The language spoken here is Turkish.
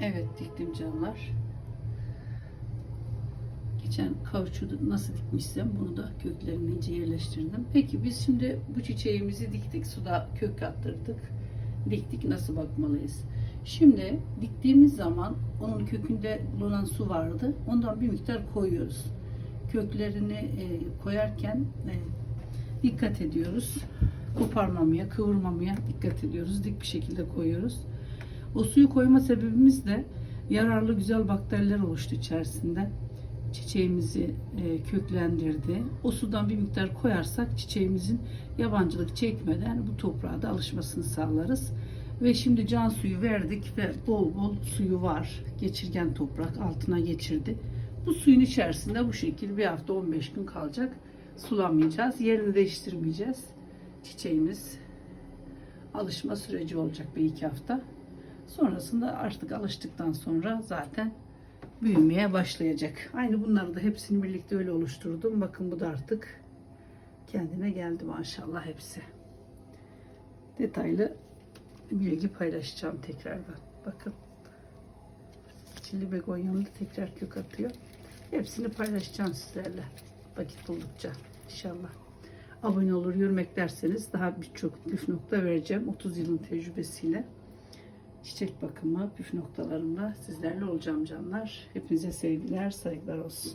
Evet diktim canlar. Geçen kauçuğu nasıl dikmişsem bunu da köklerini iyice yerleştirdim. Peki biz şimdi bu çiçeğimizi diktik. Suda kök attırdık. Diktik nasıl bakmalıyız? Şimdi diktiğimiz zaman onun kökünde bulunan su vardı. Ondan bir miktar koyuyoruz. Köklerini e, koyarken e, dikkat ediyoruz. Koparmamaya, kıvırmamaya dikkat ediyoruz. Dik bir şekilde koyuyoruz. O suyu koyma sebebimiz de yararlı güzel bakteriler oluştu içerisinde. Çiçeğimizi e, köklendirdi. O sudan bir miktar koyarsak çiçeğimizin yabancılık çekmeden bu toprağa da alışmasını sağlarız. Ve şimdi can suyu verdik ve bol bol suyu var. Geçirgen toprak altına geçirdi. Bu suyun içerisinde bu şekilde bir hafta 15 gün kalacak. Sulamayacağız. Yerini değiştirmeyeceğiz. Çiçeğimiz alışma süreci olacak bir iki hafta. Sonrasında artık alıştıktan sonra zaten büyümeye başlayacak. Aynı bunları da hepsini birlikte öyle oluşturdum. Bakın bu da artık kendine geldi maşallah hepsi. Detaylı bilgi paylaşacağım tekrardan. Bakın. Çilli begonyamı da tekrar kök atıyor. Hepsini paylaşacağım sizlerle. Vakit buldukça inşallah. Abone olur, yorum eklerseniz daha birçok püf nokta vereceğim. 30 yılın tecrübesiyle çiçek bakımı püf noktalarımla sizlerle olacağım canlar. Hepinize sevgiler, saygılar olsun.